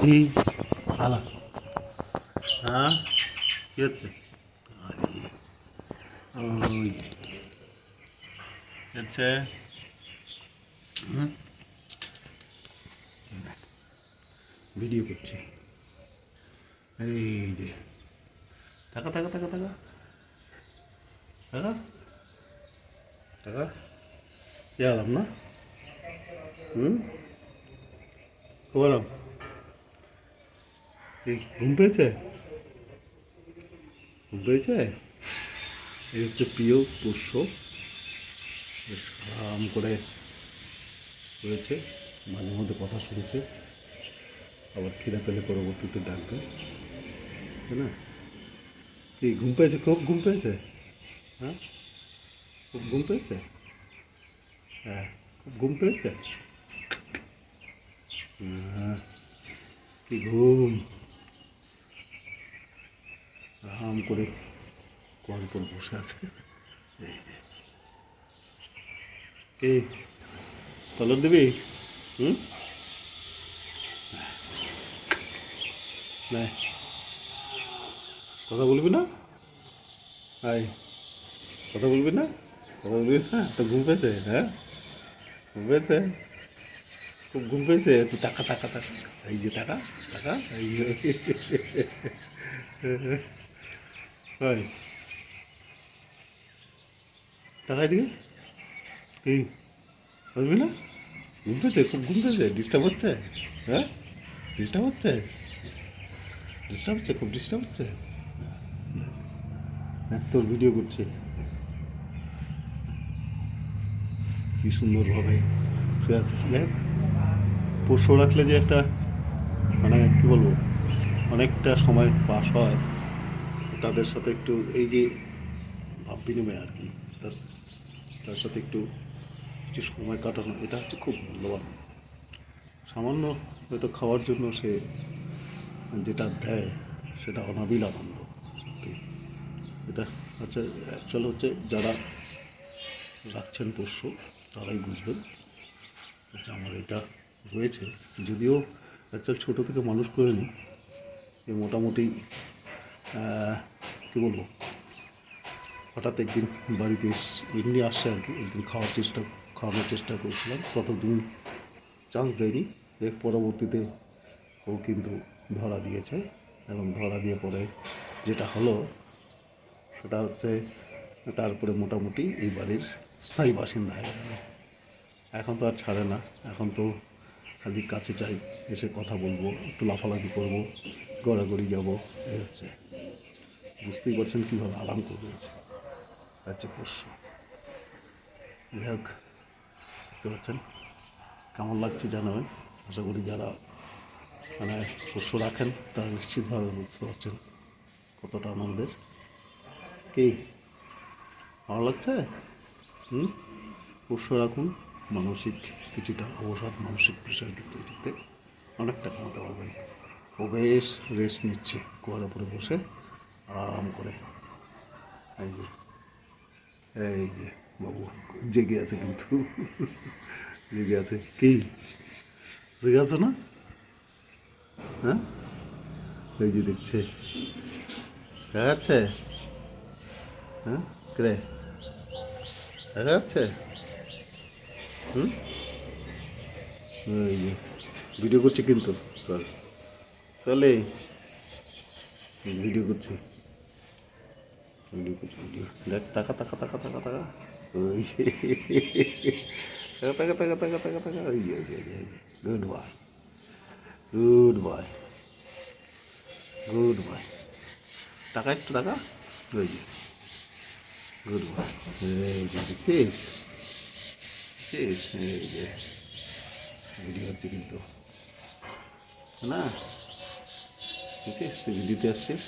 কি খালা। হ্যাঁ? কি হচ্ছে? ওই? ভিডিও করছি। এই যে। টাকা টাকা টাকা টাকা টাকা টাকা কি না? হুম? এই ঘুম পেয়েছে? ঘুম পেয়েছে? এই হচ্ছে প্রিয় পোষ্য। বেশ আরাম করে রয়েছে, মাঝে মধ্যে কথা শুনেছে। আবার খিদা পেলে পরবর্তীতে ডাকবে। তাই না? কি ঘুম পেয়েছে খুব? ঘুম পেয়েছে? হ্যাঁ? খুব ঘুম পেয়েছে? হ্যাঁ খুব ঘুম পেয়েছে? কি ঘুম? আরাম করে কল করে বসে আছে। এই যে। কে? তলর দিবি? হুম? না। কথা বলবি না? আয়। কথা বলবি না? কথা বলবি না? তো ঘুম পেয়েছে হ্যাঁ? ঘুম পেয়েছে? খুব ঘুম পেয়েছে তুই টাকা টাকা টাকা। এই যে টাকা টাকা, এই যে। টাকা দিকে কি বলবি না? ঘুম পেয়েছে, খুব ঘুম পেয়েছে। ডিস্টার্ব হচ্ছে। হ্যাঁ? ডিস্টার্ব হচ্ছে? ডিস্টার্ব হচ্ছে, খুব ডিস্টার্ব হচ্ছে। তোর ভিডিও করছে। কি সুন্দরভাবে শুয়ে আছে। দেখ। পোষ্য রাখলে যে একটা মানে কী বলব, অনেকটা সময় পাস হয়, তাদের সাথে একটু, এই যে ভাব বিনিময় আর কি, তার তার সাথে একটু, কিছু সময় কাটানো, এটা হচ্ছে খুব মূল্যবান। সামান্য হয়তো খাওয়ার জন্য সে যেটা দেয়, সেটা অনাবিল আনন্দ এটা হচ্ছে অ্যাকচুয়াল হচ্ছে যারা রাখছেন পোষ্য, তারাই বুঝবেন যে আমার এটা রয়েছে যদিও অ্যাকচুয়াল ছোটো থেকে মানুষ করে নি, এ মোটামুটি কী বলব, হঠাৎ একদিন বাড়িতে এমনি আসছে আর কি, একদিন খাওয়ার চেষ্টা, খাওয়ানোর চেষ্টা করছিলাম ততদিন চান্স দেয়নি এর পরবর্তীতে ও কিন্তু ধরা দিয়েছে, এবং ধরা দিয়ে পরে যেটা হলো, সেটা হচ্ছে তারপরে মোটামুটি এই বাড়ির স্থায়ী বাসিন্দা হয়ে গেল। এখন তো আর ছাড়ে না, এখন তো খালি কাছে চাই এসে কথা বলব, একটু লাফালাফি করব, গড়াগড়ি যাব এই হচ্ছে। বুঝতেই পারছেন কীভাবে আরাম করে রয়েছে হচ্ছে পোষ্য যাই হোক, দেখতে পাচ্ছেন? কেমন লাগছে জানাবেন? আশা করি যারা মানে পোষ্য রাখেন, তারা নিশ্চিতভাবে বুঝতে পারছেন কতটা আনন্দের। কি? ভালো লাগছে? হুম? পোষ্য রাখুন। মানসিক কিছুটা অবসাদ, মানসিক প্রেশার এটিতে অনেকটা কমাতে পারবেন ও বেশ রেস্ট নিচ্ছে কুয়ার উপরে বসে আরাম করে। এই যে এই যে বাবু, জেগে আছে কিন্তু। জেগে আছে। কি? জেগে আছে না? হ্যাঁ? এই যে দেখছে। দেখা যাচ্ছে? হ্যাঁ? কে দেখা যাচ্ছে? হুম এই যে ভিডিও করছি কিন্তু চল চলে ভিডিও করছি ভিডিও করছি ভিডিও দেখ তাকা তাকা তাকা তাকা তাকা ওই যে তাকা তাকা তাকা তাকা তাকা ওই যে ওই যে ওই যে good boy good boy good boy টাকা একটু টাকা ওই যে গুড বয় এই যে দেখছিস হচ্ছে কিন্তু। না? বুঝছিস তুই ভিডিওতে আসছিস